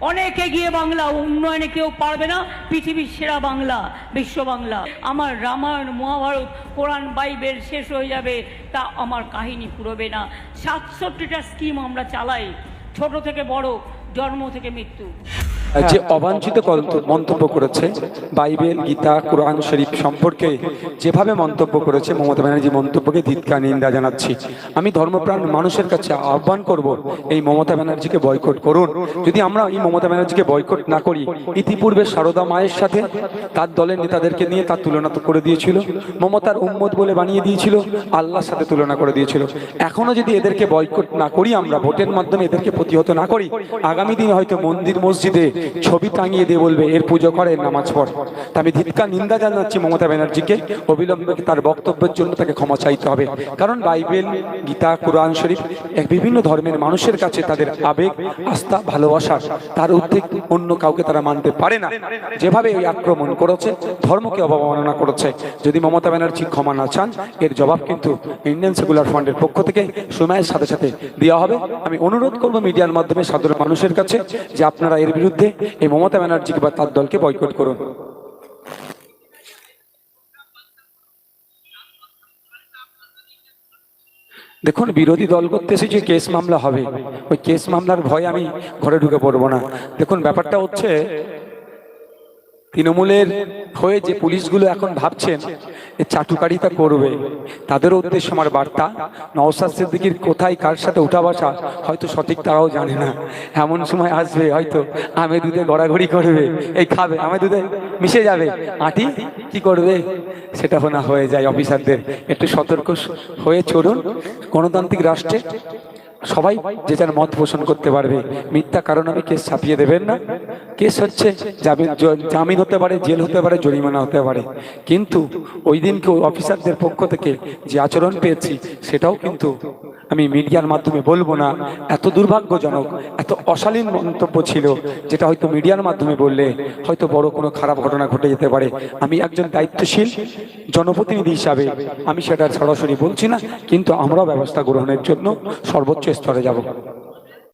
অনেক গিয়ে বাংলা, উন্নয়নে কেউ পারবে না, পৃথিবীর সেরা বাংলা, বিশ্ব বাংলা। আমার রামায়ণ, মহাভারত, কোরআন, বাইবেল শেষ হয়ে যাবে, তা আমার কাহিনী পুরোবে না। সাতষট্টিটা স্কিম আমরা চালাই, ছোট থেকে বড়, জন্ম থেকে মৃত্যু। যে অবাঞ্ছিত মন্তব্য করেছে, বাইবেল, গীতা, কোরআন শরীফ সম্পর্কে যেভাবে মন্তব্য করেছে, মমতা ব্যানার্জি মন্তব্যকে ধিৎকার নিন্দা জানাচ্ছি। আমি ধর্মপ্রাণ মানুষের কাছে আহ্বান করব, এই মমতা ব্যানার্জিকে বয়কট করুন। যদি আমরা এই মমতা ব্যানার্জিকে বয়কট না করি, ইতিপূর্বে সারদা মায়ের সাথে তার দলের নেতাদেরকে নিয়ে তার তুলনা তো করে দিয়েছিল, মমতার উম্মত বলে বানিয়ে দিয়েছিল, আল্লাহর সাথে তুলনা করে দিয়েছিল। এখনও যদি এদেরকে বয়কট না করি আমরা, ভোটের মাধ্যমে এদেরকে প্রতিহত না করি, আগামী দিনে হয়তো মন্দির, মসজিদে ছবি টাঙিয়ে দিয়ে বলবে, এর পুজো করে নামাজ পড়। তা আমি ধিৎকার নিন্দা জানাচ্ছি মমতা ব্যানার্জিকে। অবিলম্বে তার বক্তব্যের জন্য তাকে ক্ষমা চাইতে হবে। কারণ বাইবেল, গীতা, কোরআন শরীফ এক বিভিন্ন ধর্মের মানুষের কাছে তাদের আবেগ, আস্থা, ভালোবাসা, তার উদ্বেগ অন্য কাউকে তারা মানতে পারে না। যেভাবে এই আক্রমণ করেছে, ধর্মকে অবমাননা করেছে। যদি মমতা ব্যানার্জি ক্ষমা না চান, এর জবাব কিন্তু ইন্ডিয়ান সেকুলার ফান্ডের পক্ষ থেকে সময়ের সাথে সাথে দেওয়া হবে। আমি অনুরোধ করব মিডিয়ার মাধ্যমে সাধারণ মানুষের কাছে যে আপনারা এর বিরুদ্ধে এই মমতা ব্যানার্জিকে বা তার দলকে বয়কট করুন। দেখুন, বিরোধী দল করতে এসেছে কেস মামলা হবে, ওই কেস মামলার ভয় আমি ঘরে ঢুকে পড়ব না। দেখুন, ব্যাপারটা হচ্ছে তৃণমূলের হয়ে যে পুলিশগুলো এখন ভাবছেন চাটুকারিতা করবে, তাদের উদ্দেশ্যে আমার বার্তা নওসাদ সিদ্দিকির কোথায় কার সাথে উঠা বসা, হয়তো সঠিক তারাও জানে না। এমন সময় আসবে, হয়তো আমে দুধে গড়াগড়ি করবে, এই খাবে আমে দুধে মিশে যাবে। আটি কি করবে? সেটা না হয়ে যায় অফিসারদের। একটু সতর্ক হয়ে চলুন। গণতান্ত্রিক রাষ্ট্রে সবাই যে যার মত পোষণ করতে পারবে। মিথ্যা কারণ আমি কেস ছাপিয়ে দেবেন না। কেস হচ্ছে জামিন হতে পারে, জেল হতে পারে, জরিমানা হতে পারে। কিন্তু ওই দিনকে অফিসারদের পক্ষ থেকে যে আচরণ পেয়েছি, সেটাও কিন্তু আমি মিডিয়ার মাধ্যমে বলব না, এত দুর্ভাগ্যজনক, এত অশালীন মন্তব্য ছিল, যেটা হয়তো মিডিয়ার মাধ্যমে বললে হয়তো বড় কোনো খারাপ ঘটনা ঘটে যেতে পারে। আমি একজন দায়িত্বশীল জনপ্রতিনিধি হিসাবে আমি সেটা সরাসরি বলছি না, কিন্তু আমরাও ব্যবস্থা গ্রহণের জন্য সর্বোচ্চ স্তরে যাব।